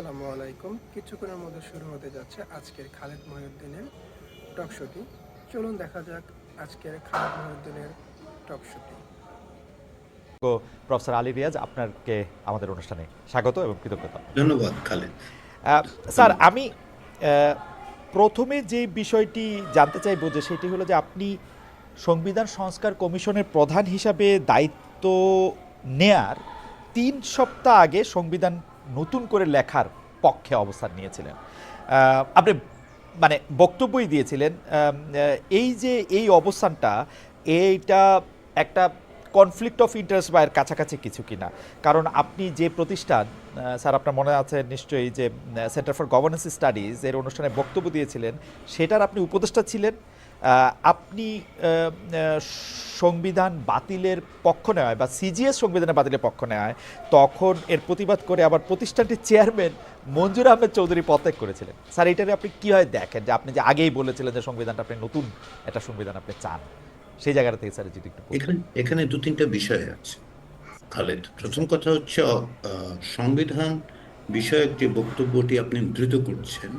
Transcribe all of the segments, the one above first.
আসসালামু আলাইকুম। কিছুক্ষণের মধ্যে শুরু হতে যাচ্ছে আজকের খালেদ মহিউদ্দিনের টক শোটি। চলুন দেখা যাক আজকের খালেদ মহিউদ্দিনের টক শোটি। প্রফেসর আলী রিয়াজ আপনাকে আমাদের অনুষ্ঠানে স্বাগত এবং কৃতজ্ঞতা। ধন্যবাদ খালেদ। স্যার আমি আহ, প্রথমে যে বিষয়টি জানতে চাইব যে সেটি হলো যে আপনি সংবিধান সংস্কার কমিশনের প্রধান হিসাবে দায়িত্ব নেয়ার তিন সপ্তাহ আগে সংবিধান নতুন করে লেখার পক্ষে অবস্থান নিয়েছিলেন। আপনি মানে বক্তব্যই দিয়েছিলেন এই যে এই অবস্থানটা, এইটা একটা কনফ্লিক্ট অফ ইন্টারেস্ট বা এর কাছাকাছি কিছু কিনা। কারণ আপনি যে প্রতিষ্ঠান স্যার আপনার মনে আছে নিশ্চয়ই যে সেন্টার ফর গভর্নেন্স স্টাডিজ এর অনুষ্ঠানে বক্তব্য দিয়েছিলেন, সেটার আপনি উপদেষ্টা ছিলেন। আপনি সংবিধান বাতিলের পক্ষ নেওয়ায় বা সিজিএস সংবিধানের বাতিলের পক্ষ নেওয়ায় তখন এর প্রতিবাদ করে আবার প্রতিষ্ঠানটির চেয়ারম্যান মঞ্জুর আহমেদ চৌধুরী পদত্যাগ করেছিলেন। স্যার এটারে আপনি কীভাবে দেখেন যে আপনি যে আগেই বলেছিলেন যে সংবিধানটা আপনি নতুন একটা সংবিধান আপনি চান? সেই জায়গাটা থেকে স্যার, যদি একটু এখানে দু তিনটা বিষয় আছে। খালেদ প্রথম কথা হচ্ছে সংবিধান বিষয়ক যে বক্তব্যটি আপনি উদ্ধৃত করছেন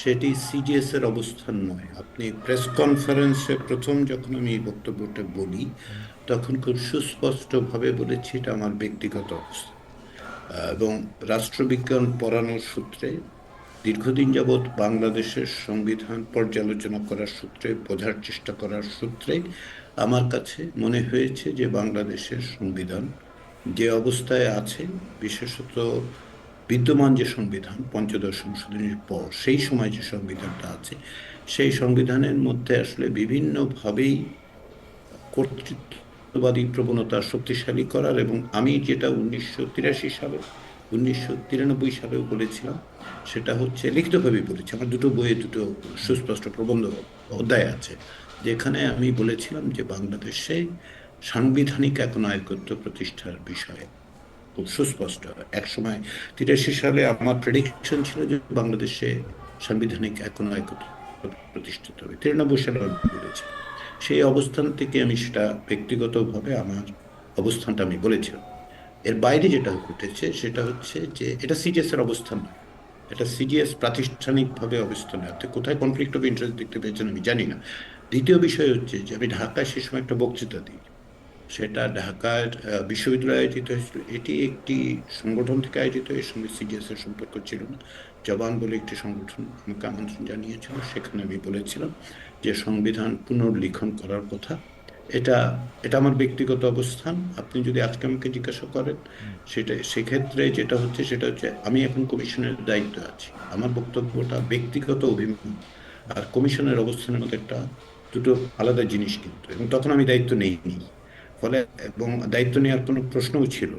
সেটি সিজিএস এর অবস্থান নয়। আপনি প্রেস কনফারেন্সে প্রথম যখন আমি এই বক্তব্যটা বলি, তখন খুব সুস্পষ্টভাবে বলেছি এটা আমার ব্যক্তিগত অবস্থা। এবং রাষ্ট্রবিজ্ঞান পড়ানোর সূত্রে, দীর্ঘদিন যাবৎ বাংলাদেশের সংবিধান পর্যালোচনা করার সূত্রে, বোঝার চেষ্টা করার সূত্রে, আমার কাছে মনে হয়েছে যে বাংলাদেশের সংবিধান যে অবস্থায় আছে, বিশেষত বিদ্যমান যে সংবিধান পঞ্চদশ সংশোধনীর পর সেই সময় যে সংবিধানটা আছে, সেই সংবিধানের মধ্যে আসলে বিভিন্নভাবেই কর্তৃত্ববাদী প্রবণতা শক্তিশালী করার এবং আমি যেটা উনিশশো তিরাশি সালে, উনিশশো তিরানব্বই সালেও বলেছিলাম, সেটা হচ্ছে লিখিতভাবে বলেছি। আমার দুটো বইয়ে দুটো সুস্পষ্ট প্রবন্ধ অধ্যায় আছে, যেখানে আমি বলেছিলাম যে বাংলাদেশে সাংবিধানিক এক নায়কত্ব প্রতিষ্ঠার বিষয়ে সুস্পষ্ট। এক সময় তিরাশি সালে আমার প্রেডিকশন ছিল যে বাংলাদেশে সাংবিধানিক নায়কত্ব প্রতিষ্ঠিত হবে। তিরানব্বই সালে বলেছি। সেই অবস্থান থেকে আমি সেটা ব্যক্তিগতভাবে আমার অবস্থানটা আমি বলেছিলাম। এর বাইরে যেটা ঘটেছে সেটা হচ্ছে যে এটা সিজিএস এর অবস্থান নয়। এটা সিজিএস প্রাতিষ্ঠানিকভাবে অবস্থান নয়। কোথায় কনফ্লিক্ট অফ ইন্টারেস্ট দেখতে পেয়েছেন আমি জানি না। দ্বিতীয় বিষয় হচ্ছে যে আমি ঢাকায় সে সময় একটা বক্তৃতা দিই। সেটা ঢাকার বিশ্ববিদ্যালয়ে আয়োজিত হয়েছিল। এটি একটি সংগঠন থেকে আয়োজিত এর সঙ্গে সিজিএস এর সম্পর্ক ছিল না। জবান বলে একটি সংগঠন আমাকে আমন্ত্রণ জানিয়েছিল সেখানে আমি বলেছিলাম যে সংবিধান পুনর্লিখন করার কথা। এটা এটা আমার ব্যক্তিগত অবস্থান। আপনি যদি আজকে আমাকে জিজ্ঞাসা করেন সেটা সেক্ষেত্রে যেটা হচ্ছে সেটা হচ্ছে আমি এখন কমিশনের দায়িত্ব আছি। আমার বক্তব্যটা ব্যক্তিগত অভিমত। আর কমিশনের অবস্থানের মধ্যে একটা দুটো আলাদা জিনিস কিন্তু এবং তখন আমি দায়িত্ব নেইনি। ফলে এবং দায়িত্ব নেওয়ার কোনো প্রশ্নও ছিল।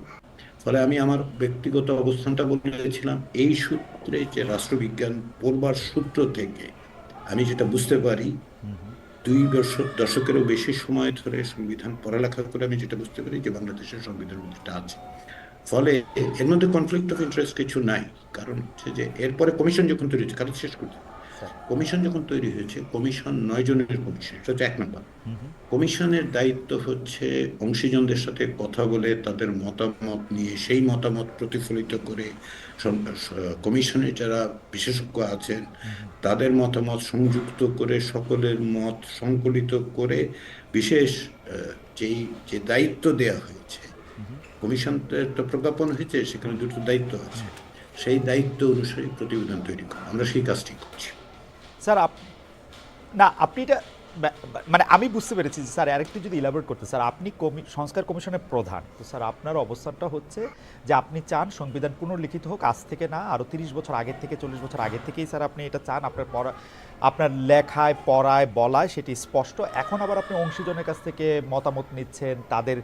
ফলে আমি আমার ব্যক্তিগত অবস্থানটা বলেছিলাম এই সূত্রে যে রাষ্ট্রবিজ্ঞান পড়বার সূত্র থেকে আমি যেটা বুঝতে পারি, দুই দশক দশকেরও বেশি সময় ধরে সংবিধান পড়ালেখা করে আমি যেটা বুঝতে পারি যে বাংলাদেশের সংবিধান মধ্যে আছে। ফলে এর মধ্যে কনফ্লিক্ট অফ ইন্টারেস্ট কিছু নাই। কারণ হচ্ছে যে এরপরে কমিশন যখন তৈরি হয়েছে কারণ শেষ করতে কমিশন যখন তৈরি হয়েছে কমিশন নয় জনের কমিশন এটা হচ্ছে এক নম্বর। কমিশনের দায়িত্ব হচ্ছে অংশীজনদের সাথে কথা বলে তাদের মতামত নিয়ে সেই মতামত প্রতিফলিত করে কমিশনে যারা বিশেষজ্ঞ আছেন তাদের মতামত সংযুক্ত করে সকলের মত সংকলিত করে বিশেষ যেই যে দায়িত্ব দেয়া হয়েছে কমিশনের তো প্রজ্ঞাপন হয়েছে সেখানে দুটো দায়িত্ব আছে। সেই দায়িত্ব অনুসারে প্রতিবেদন তৈরি করা আমরা সেই কাজটি করছি। স্যার, আপ, না, আপনি এটা মানে আমি বুঝতে পেরেছি স্যার, আরেকটু যদি ইলাবোরেট করতে, স্যার, আপনি কমি- সংস্কার কমিশনের প্রধান। তো স্যার, আপনার অবস্থানটা হচ্ছে যে আপনি চান সংবিধান পুনর্লিখিত হোক, আজ থেকে না আরও তিরিশ বছর আগের থেকে, চল্লিশ বছর আগের থেকেই স্যার আপনি এটা চান। আপনার পড়া, আপনার লেখায়, পড়ায়, বলায় সেটি স্পষ্ট। এখন আবার আপনি অংশীজনের কাছ থেকে মতামত নিচ্ছেন, তাদের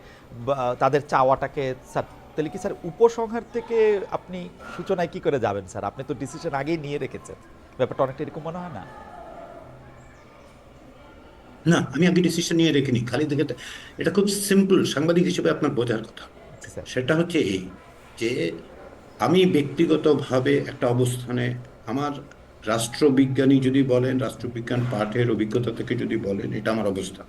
তাদের চাওয়াটাকে, স্যার, তাহলে কি স্যার উপসংহার থেকে আপনি সূচনায় কি করে যাবেন, স্যার? আপনি তো ডিসিশন আগেই নিয়ে রেখেছেন। ব্যাপারটা অনেকটা এরকম মনে হয় না? না আমি আগে ডিসিশন নিয়ে রেখিনি খালি দেখে এটা খুব সিম্পল সাংবাদিক হিসেবে আপনার বোঝার কথা। সেটা হচ্ছে এই যে আমি ব্যক্তিগতভাবে একটা অবস্থানে আমার রাষ্ট্রবিজ্ঞানী যদি বলেন রাষ্ট্রবিজ্ঞান পাঠের অভিজ্ঞতা থেকে যদি বলেন এটা আমার অবস্থা।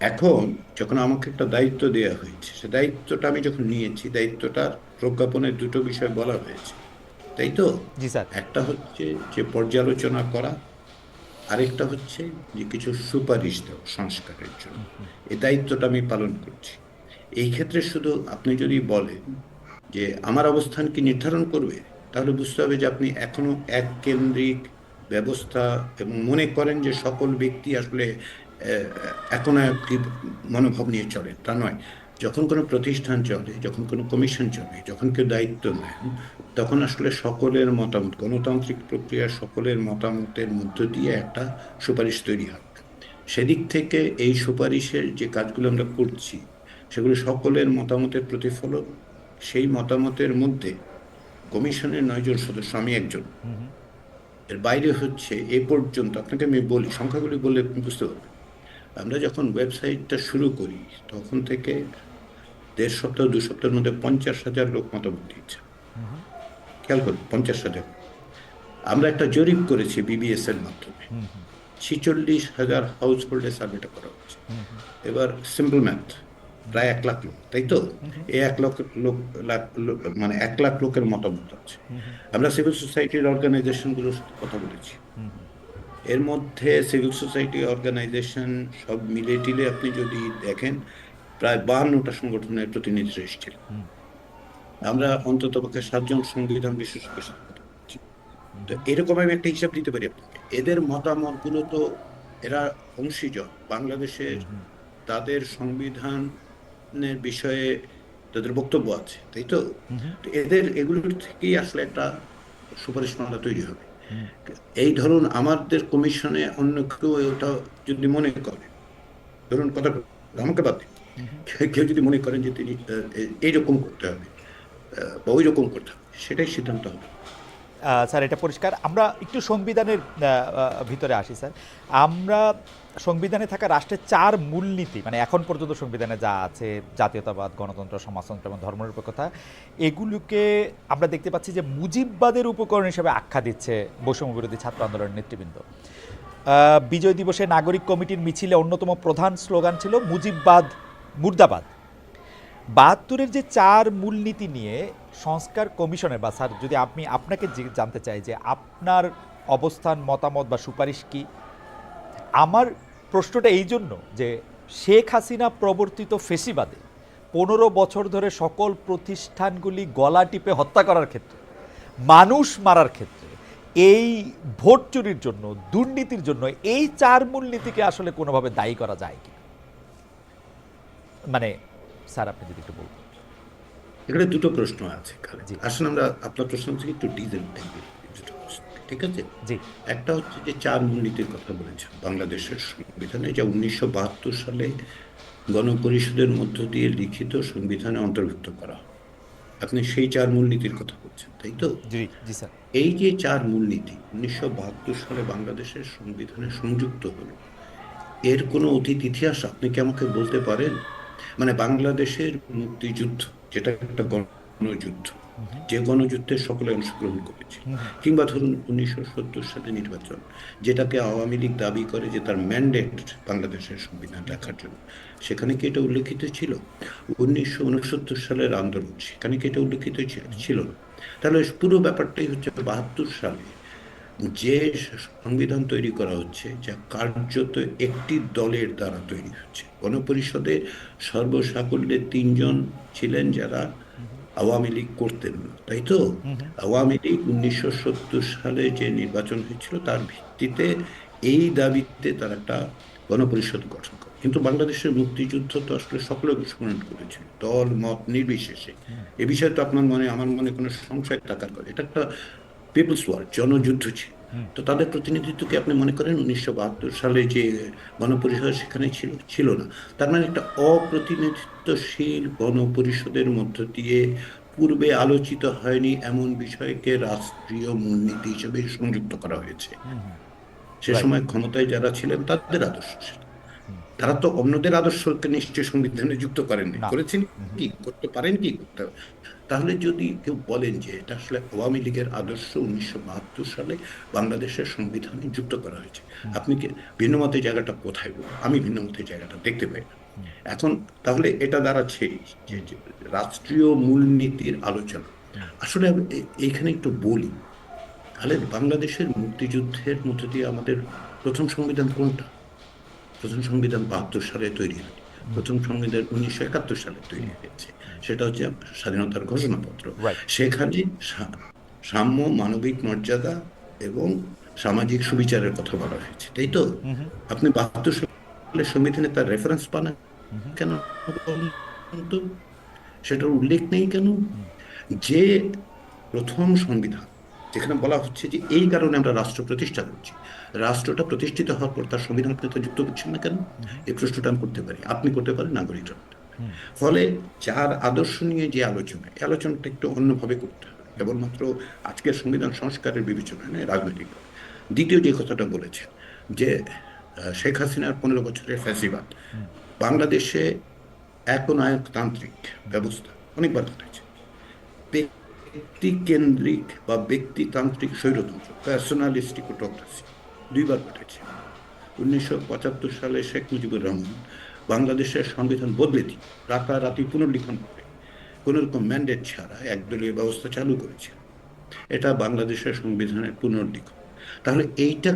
এখন যখন আমাকে একটা দায়িত্ব দেওয়া হয়েছে সে দায়িত্বটা আমি যখন নিয়েছি দায়িত্বটার প্রজ্ঞাপনের দুটো বিষয় বলা হয়েছে। তাই তো? জি স্যার। একটা হচ্ছে যে পর্যালোচনা করা আরেকটা হচ্ছে যে কিছু সুপারিশ দেওয়া সংস্কারের জন্য। এই দায়িত্বটা আমি পালন করছি। এই ক্ষেত্রে শুধু আপনি যদি বলেন যে আমার অবস্থান কি নির্ধারণ করবে তাহলে বুঝতে হবে যে আপনি এখনও এক কেন্দ্রিক ব্যবস্থা এবং মনে করেন যে সকল ব্যক্তি আসলে এখন একটি মনোভাব নিয়ে চলে তা নয়। যখন কোনো প্রতিষ্ঠান চলে যখন কোনো কমিশন চলে যখন কেউ দায়িত্ব নেন তখন আসলে সকলের মতামত গণতান্ত্রিক প্রক্রিয়া সকলের মতামতের মধ্য দিয়ে একটা সুপারিশ তৈরি হয়। সেদিক থেকে এই সুপারিশের যে কাজগুলো আমরা করছি সেগুলো সকলের মতামতের প্রতিফলন। সেই মতামতের মধ্যে কমিশনের নয়জন সদস্য আমি একজন। এর বাইরে হচ্ছে এ পর্যন্ত আপনাকে আমি বলি সংখ্যাগুলি বললে বুঝতে পারবেন। আমরা যখন ওয়েবসাইটটা শুরু করি তখন থেকে দেড় সপ্তাহ দু সপ্তাহের মধ্যে পঞ্চাশ হাজার লোক মতামত দিয়েছে খেয়াল করুন পঞ্চাশ হাজার। আমরা একটা জরিপ করেছি বিবিএস এর মাধ্যমে। ছিচল্লিশ হাজার হাউস হোল্ডে সার্ভেটা করা হচ্ছে। এবার সিম্পল ম্যাথ প্রায় এক লাখ লোক তাই তো? এই এক লাখ লোক লাখ লোক- মানে এক লাখ লোকের মতামত আছে। আমরা সিভিল সোসাইটির অর্গানাইজেশনগুলোর সাথে কথা বলেছি। এর মধ্যে সিভিল সোসাইটি অর্গানাইজেশন সব মিলে টিলে আপনি যদি দেখেন প্রায় বাহান্নটা সংগঠনের প্রতিনিধিরা এসেছিল আমরা অন্তত পক্ষে সাতজন সংবিধান বিশেষজ্ঞের সাথে তো এরকম আমি একটা হিসাব দিতে পারি আপনাকে। এদের মতামতগুলো তো এরা অংশীজন। বাংলাদেশের তাদের সংবিধানের বিষয়ে তাদের বক্তব্য আছে তাই তো? তো এদের এগুলোর থেকেই আসলে একটা সুপারিশমালা তৈরি হবে। এই ধরুন আমাদের কমিশনে অন্য কেউ ওটা যদি মনে করে ধরুন কথা আমাকে বাদ কেউ- যদি মনে করেন যে তিনি এইরকম করতে হবে বা ওই রকম করতে হবে সেটাই সিদ্ধান্ত হবে। স্যার এটা পরিষ্কার। আমরা একটু সংবিধানের ভিতরে আসি স্যার। আমরা সংবিধানে থাকা রাষ্ট্রের চার মূলনীতি মানে এখন পর্যন্ত সংবিধানে যা আছে, জাতীয়তাবাদ, গণতন্ত্র, সমাজতন্ত্র এবং ধর্মনিরপেক্ষতা এগুলোকে আমরা দেখতে পাচ্ছি যে মুজিববাদের উপকরণ হিসেবে আখ্যা দিচ্ছে বৈষম্য বিরোধী ছাত্র আন্দোলনের নেতৃবৃন্দ। বিজয় দিবসে নাগরিক কমিটির মিছিলে অন্যতম প্রধান স্লোগান ছিল মুজিববাদ, মুর্দাবাদ। বাহাত্তরের যে চার মূলনীতি নিয়ে সংস্কার কমিশনের বা স্যার, যদি আপনি আপনাকে জানতে চাই যে আপনার অবস্থান, মতামত বা সুপারিশ কি আমার প্রশ্নটা এই জন্য যে শেখ হাসিনা প্রবর্তিত ফেসিবাদে পনেরো বছর ধরে সকল প্রতিষ্ঠানগুলি গলা টিপে হত্যা করার ক্ষেত্রে মানুষ মারার ক্ষেত্রে এই ভোট চুরির জন্য দুর্নীতির জন্য এই চার মূলনীতিকে আসলে কোনোভাবে দায়ী করা যায় কি মানে স্যার আপনি যদি একটু বলুন এখানে দুটো প্রশ্ন আছে আসলে আমরা আপনার প্রশ্ন থেকে একটু ডিজেল প্রশ্ন ঠিক আছে? জি। একটা হচ্ছে যে চার মূলনীতির কথা বলেছেন বাংলাদেশের সংবিধানে যা উনিশশো বাহাত্তর সালে গণপরিষদের মধ্য দিয়ে লিখিত সংবিধানে অন্তর্ভুক্ত করা। আপনি সেই চার মূলনীতির কথা বলছেন তাই তো? জি জি এই যে চার মূলনীতি উনিশশো বাহাত্তর সালে বাংলাদেশের সংবিধানে সংযুক্ত হলো এর কোনো অতীত ইতিহাস আপনি কি আমাকে বলতে পারেন? মানে বাংলাদেশের মুক্তিযুদ্ধ যেটা একটা গণযুদ্ধ যে গণযুদ্ধে সকলে অংশগ্রহণ করেছে। কিংবা ধরুন উনিশশো সত্তর সালে নির্বাচন যেটাকে আওয়ামী লীগ দাবি করে যে তার ম্যান্ডেট বাংলাদেশের সংবিধান লেখার জন্য। সেখানে কি এটা উল্লেখিত ছিল? উনিশশো উনসত্তর সালের আন্দোলন সেখানে কি এটা উল্লেখিত ছিল ছিল না। তাহলে পুরো ব্যাপারটাই হচ্ছে বাহাত্তর সালে যে সংবিধান তৈরি করা হচ্ছে যা কার্যত একটি দলের দ্বারা তৈরি হচ্ছে। গণপরিষদে সর্বসাকল্যে তিনজন ছিলেন যারা আওয়ামী লীগ করতেন না, তাই তো? আওয়ামী লীগ উনিশশো সত্তর সালে যে নির্বাচন হয়েছিল, তার ভিত্তিতে এই দাবিতে তারা একটা গণপরিষদ গঠন করে। কিন্তু বাংলাদেশের মুক্তিযুদ্ধ তো আসলে সকলে অংশগ্রহণ করেছে দল, মত নির্বিশেষে। এ বিষয়ে তো আপনার মনে, আমার মনে কোনো সংশয় থাকার কথা। এটা একটা পিপলস ওয়ার, জনযুদ্ধ ছিল। তো তাদের প্রতিনিধিত্বকে আপনি মনে করেন উনিশশো বাহাত্তর সালে যে গণপরিষদ সেখানে ছিল ছিল না। তার মানে একটা অপ্রতিনিধিত্বশীল গণপরিষদের মধ্য দিয়ে পূর্বে আলোচিত হয়নি এমন বিষয়কে রাষ্ট্রীয় মূলনীতি হিসেবে সংযুক্ত করা হয়েছে। সে সময় ক্ষমতায় যারা ছিলেন তাদের আদর্শ ছিল। তারা তো অন্যদের আদর্শকে নিশ্চয় সংবিধানে যুক্ত করেননি। করেছেন কি? করতে পারেন কি? করতে তাহলে যদি কেউ বলেন যে এটা আসলে আওয়ামী লীগের আদর্শ উনিশশো বাহাত্তর সালে বাংলাদেশের সংবিধানে যুক্ত করা হয়েছে আপনি কি ভিন্নমতের জায়গাটা কোথায় বলুন? আমি ভিন্নমতের জায়গাটা দেখতে পাই না। এখন তাহলে এটা দাঁড়াচ্ছে যে যে রাষ্ট্রীয় মূলনীতির আলোচনা। আসলে এইখানে একটু বলি তাহলে বাংলাদেশের মুক্তিযুদ্ধের মধ্যে দিয়ে আমাদের প্রথম সংবিধান কোনটা? প্রথম সংবিধান বাহাত্তর সালে তৈরি হয়। প্রথম সংবিধান উনিশশো একাত্তর সালে তৈরি হয়েছে। সেটা হচ্ছে স্বাধীনতার ঘোষণাপত্র. সেখানে সাম্য মানবিক মর্যাদা এবং সামাজিক সুবিচারের কথা বলা হয়েছে। তাই তো? আপনি বাহাত্তর সালের সংবিধানে তার রেফারেন্স পান কেন? তো? সেটার উল্লেখ নেই কেন? যে প্রথম সংবিধান যেখানে বলা হচ্ছে যে এই কারণে আমরা রাষ্ট্র প্রতিষ্ঠা করছি। রাষ্ট্রটা প্রতিষ্ঠিত হওয়ার পর তার সংবিধান তো যুক্ত করছেন না কেন? এই প্রশ্নটা আমি করতে পারি। আপনি করতে পারেন নাগরিকরা ফলে যার আদর্শ নিয়ে যে আলোচনা এই আলোচনাটা একটু অন্যভাবে করতে হবে। কেবলমাত্র আজকের সংবিধান সংস্কারের বিবেচনা নয় রাজনৈতিক দ্বিতীয় যে কথাটা বলেছেন যে শেখ হাসিনার পনেরো বছরের ফ্যাসিবাদ। বাংলাদেশে একনায়কতান্ত্রিক ব্যবস্থা অনেকবার ঘটেছে। ব্যক্তি কেন্দ্রিক বা ব্যক্তিতান্ত্রিক স্বৈরতন্ত্র পার্সোনালিস্টিক অটোক্রাসি দুইবার ঘটেছে। উনিশশো পঁচাত্তর সালে শেখ মুজিবুর রহমান বাংলাদেশের সংবিধান বদলে দিয়ে রাতারাতি পুনর্লিখন করে কোনো রকম ম্যান্ডেট ছাড়া একদলীয় ব্যবস্থা চালু করেছে এটা বাংলাদেশের সংবিধানের পুনর্লিখন। তাহলে এইটা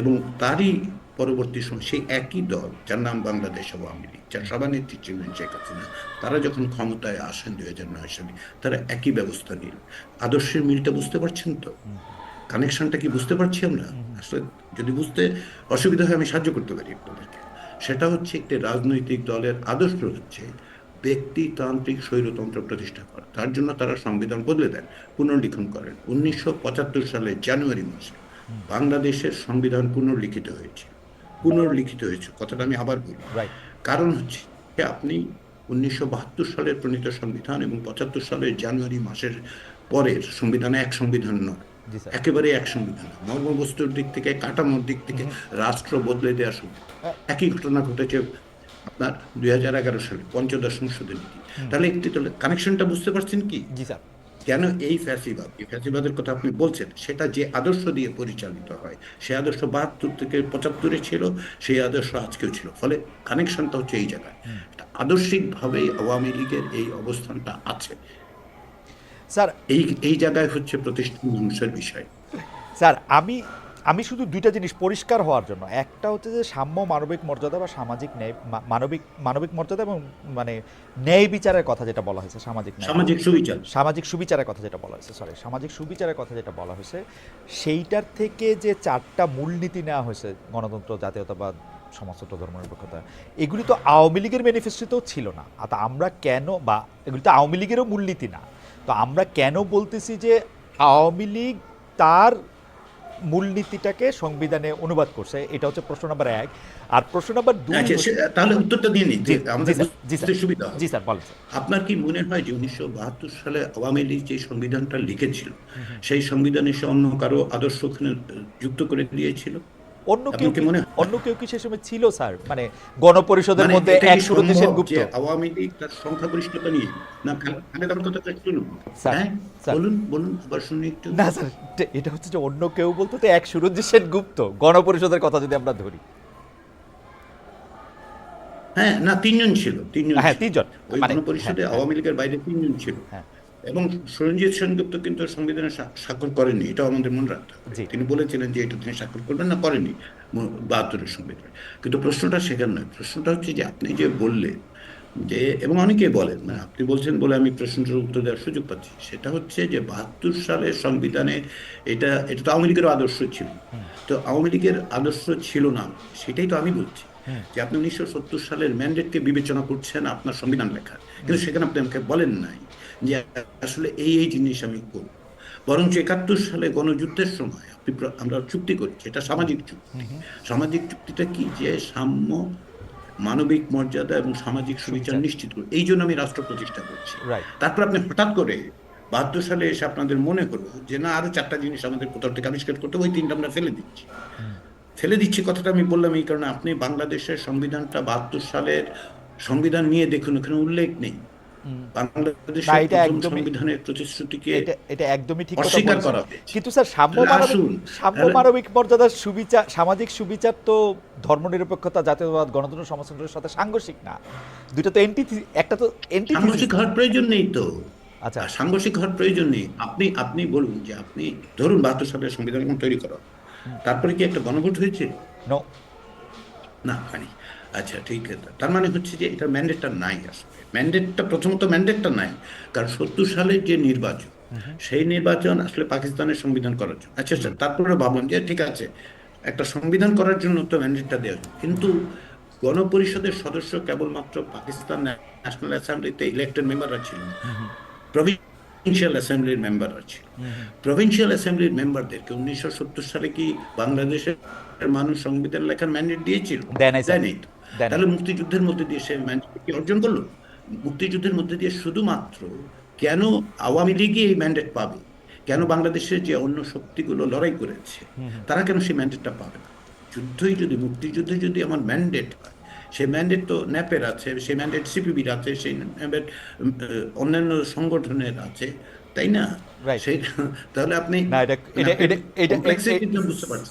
এবং তারই পরবর্তী সময় সেই একই দল, যার নাম বাংলাদেশ আওয়ামী লীগ, যার সভানেত্রী ছিলেন শেখ হাসিনা, তারা যখন ক্ষমতায় আসেন দুই হাজার নয় সালে, তারা একই ব্যবস্থা নিল। আদর্শের মিলটা বুঝতে পারছেন তো? কানেকশনটা কি বুঝতে পারছি আমরা? আসলে যদি বুঝতে অসুবিধা হয়, আমি সাহায্য করতে পারি আপনাদেরকে। সেটা হচ্ছে একটি রাজনৈতিক দলের আদর্শ হচ্ছে ব্যক্তিতান্ত্রিক স্বৈরতন্ত্র প্রতিষ্ঠা করা। তার জন্য তারা সংবিধান বদলে দেন, পুনর্লিখন করেন। উনিশশো পঁচাত্তর সালের জানুয়ারি মাসে বাংলাদেশের সংবিধান পুনর্লিখিত হয়েছে পুনর্লিখিত হয়েছে কথাটা আমি আবার বলি। কারণ হচ্ছে আপনি উনিশশো বাহাত্তর সালের প্রণীত সংবিধান এবং পঁচাত্তর সালের জানুয়ারি মাসের পরের সংবিধানে এক সংবিধান নয়। একেবারে এক সংবিধান মর্মবস্তুর দিক থেকে কাঠামোর দিক থেকে রাষ্ট্র বদলে দেওয়া শুরু একই ঘটনা ঘটেছে আপনার দুই হাজার এগারো সালে পঞ্চদশ সংশোধনী। তাহলে একটি তাহলে কানেকশনটা বুঝতে পারছেন কি? জি স্যার। কেন এই ফ্যাসিবাদ? এই ফ্যাসিবাদের কথা আপনি বলছেন সেটা যে আদর্শ দিয়ে পরিচালিত হয় সে আদর্শ বাহাত্তর থেকে পঁচাত্তরে ছিল সেই আদর্শ আজকেও ছিল। ফলে কানেকশনটা হচ্ছে এই জায়গায়। আদর্শিকভাবেই আওয়ামী লীগের এই অবস্থানটা আছে। স্যার এই এই জায়গায় হচ্ছে প্রতিষ্ঠান ধ্বংসের বিষয়। স্যার আমি আমি শুধু দুইটা জিনিস পরিষ্কার হওয়ার জন্য। একটা হচ্ছে যে সাম্য মানবিক মর্যাদা বা সামাজিক ন্যায় মানবিক মানবিক মর্যাদা এবং মানে ন্যায় বিচারের কথা যেটা বলা হয়েছে সামাজিক সামাজিক সুবিচার। সামাজিক সুবিচারের কথা যেটা বলা হয়েছে সরি সামাজিক সুবিচারের কথা যেটা বলা হয়েছে সেইটার থেকে যে চারটা মূলনীতি নেওয়া হয়েছে গণতন্ত্র জাতীয়তাবাদ সমাজতন্ত্র ধর্মনিরপেক্ষতা এগুলি তো আওয়ামী লীগের ম্যানিফেস্টোতেও ছিল না। আর তা আমরা কেন বা এগুলি তো আওয়ামী লীগেরও মূলনীতি না। তো আমরা কেন বলতেছি যে আওয়ামী লীগ তার মূলনীতিটাকে সংবিধানে অনুবাদ করছে এটা হচ্ছে প্রশ্ন নাম্বার এক। আর প্রশ্ন নাম্বার দুই আচ্ছা তাহলে উত্তরটা দিয়ে নিই আমাদের। সুবিধা জি স্যার বলেন আপনার কি মনে হয় যে উনিশশো বাহাত্তর সালে আওয়ামী লীগ যে সংবিধানটা লিখেছিল সেই সংবিধানে সে অন্য কারও আদর্শ যুক্ত করে দিয়েছিল? অন্য কেউ হয়? অন্য কেউ কি সে সময় ছিল স্যার? মানে গণপরিষদের মানে মধ্যে এটা এক আওয়ামী লীগ তার সংখ্যাগরিষ্ঠতা নিয়ে? না কথাটা হ্যাঁ। বলুন বলুন আবার শুনি একটু। না স্যার এটা- হচ্ছে যে অন্য কেউ বলতে তো এক সুরজিৎ সেন গুপ্ত। গণপরিষদের কথা যদি আমরা ধরি। হ্যাঁ না তিনজন ছিল তিনজন হ্যাঁ, তিনজন। ওই মানে, গণপরিষদে হ্যাঁ, আওয়ামী লীগের বাইরে তিনজন ছিল। হ্যাঁ। এবং সরঞ্জিৎ সেনগুপ্ত কিন্তু সংবিধানে স্বা- স্বাক্ষর করেনি এটা আমাদের মনে রাখতে হবে। তিনি বলেছিলেন যে এটা তিনি স্বাক্ষর করবেন না করেনি বাহাত্তরের সংবিধান। কিন্তু প্রশ্নটা সেখানে নয় প্রশ্নটা হচ্ছে যে আপনি যে বললেন যে এবং অনেকেই বলেন না আপনি বলছেন বলে আমি প্রশ্নটার উত্তর দেওয়ার সুযোগ পাচ্ছি সেটা হচ্ছে যে বাহাত্তর সালের সংবিধানে এটা এটা তো আওয়ামী লীগের আদর্শ ছিল। তো আওয়ামী লীগের আদর্শ ছিল না সেটাই তো আমি বলছি। যে আপনি উনিশশো সত্তর সালের ম্যান্ডেটকে বিবেচনা করছেন আপনার সংবিধান লেখা। কিন্তু সেখানে আপনি আমাকে বলেন নাই যে আসলে এই এই জিনিস আমি করব। বরঞ্চ একাত্তর সালে গণযুদ্ধের সময় আমরা চুক্তি করছি এটা সামাজিক চুক্তি। সামাজিক চুক্তিটা কি? যে সাম্য মানবিক মর্যাদা এবং সামাজিক সুবিচার। নিশ্চিত করে এই জন্য আমি রাষ্ট্র প্রতিষ্ঠা করছি। তারপর আপনি হঠাৎ করে বাহাত্তর সালে এসে আপনাদের মনে হলো যে না আরও চারটা জিনিস আমাদের কোথাও থেকে আবিষ্কার করতে ওই তিনটা আমরা ফেলে দিচ্ছি। ফেলে দিচ্ছি কথাটা আমি বললাম এই কারণে আপনি বাংলাদেশের সংবিধানটা বাহাত্তর সালের সংবিধান নিয়ে দেখুন ওখানে উল্লেখ নেই। বাংলাদেশের না, এটা প্রথম একদমই- সংবিধানের প্রতিশ্রুতিকে এটা এটা একদমই ঠিক অস্বীকার করা কিন্তু স্যার সাম্য মানবিক সাম্য মানবিক মর্যাদার সুবিচার সামাজিক সুবিচার তো ধর্মনিরপেক্ষতা জাতীয়তাবাদ গণতন্ত্র সমাজতন্ত্রের সাথে সাংঘর্ষিক না। দুটো তো এন্টি একটা তো এন্টি হওয়ার প্রয়োজন নেই তো। আচ্ছা। সাংঘর্ষিক হওয়ার প্রয়োজন নেই। আপনি আপনি বলুন যে আপনি ধরুন বাহাত্তর সালের সংবিধান তৈরি করা। তারপরে কি একটা গণভোট হয়েছে? নো না হয়নি। আচ্ছা ঠিক আছে। তার মানে হচ্ছে যে এটা ম্যান্ডেটটা নাই আসলে। ম্যান্ডেটটা প্রথমত ম্যান্ডেটটা নাই। কারণ সত্তর সালের যে নির্বাচন সেই নির্বাচন আসলে পাকিস্তানের সংবিধান করার জন্য। আচ্ছা আচ্ছা তারপরে ভাবলাম যে ঠিক আছে একটা সংবিধান করার জন্য তো ম্যান্ডেটটা দেওয়া। কিন্তু গণপরিষদের সদস্য কেবলমাত্র পাকিস্তান ন্যাশনাল অ্যাসেম্বলিতে ইলেক্টেড মেম্বাররা ছিলেন প্রভিন্সিয়াল অ্যাসেম্বলির মেম্বাররা ছিল প্রভিন্সিয়াল অ্যাসেম্বলির মেম্বারদেরকে উনিশশো সত্তর সালে কি বাংলাদেশের মানুষ সংবিধান লেখার ম্যান্ডেট দিয়েছিল? দেয়নি। তাহলে মুক্তিযুদ্ধের মধ্যে দিয়ে সে ম্যান্ডেট কি অর্জন করল? মুক্তিযুদ্ধের মধ্যে দিয়ে শুধুমাত্র কেন আওয়ামী লীগই এই ম্যান্ডেট পাবে? কেন বাংলাদেশের যে অন্য শক্তিগুলো লড়াই করেছে তারা কেন সেই ম্যান্ডেটটা পাবে না? যুদ্ধই যদি মুক্তিযুদ্ধে যদি আমার ম্যান্ডেট হয় সেই ম্যান্ডেট তো ন্যাপের আছে সেই ম্যান্ডেট সিপিবির আছে সেই অন্যান্য সংগঠনের আছে তাই না? তাহলে আপনি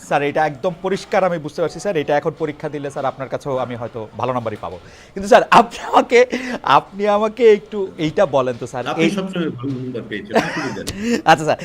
স্যার এটা একদম পরিষ্কার আমি বুঝতে পারছি স্যার। এটা এখন পরীক্ষা দিলে স্যার আপনার কাছেও আমি হয়তো ভালো নাম্বারই পাবো। কিন্তু স্যার আপনি আমাকে আপনি আমাকে একটু এইটা বলেন তো স্যার। আচ্ছা স্যার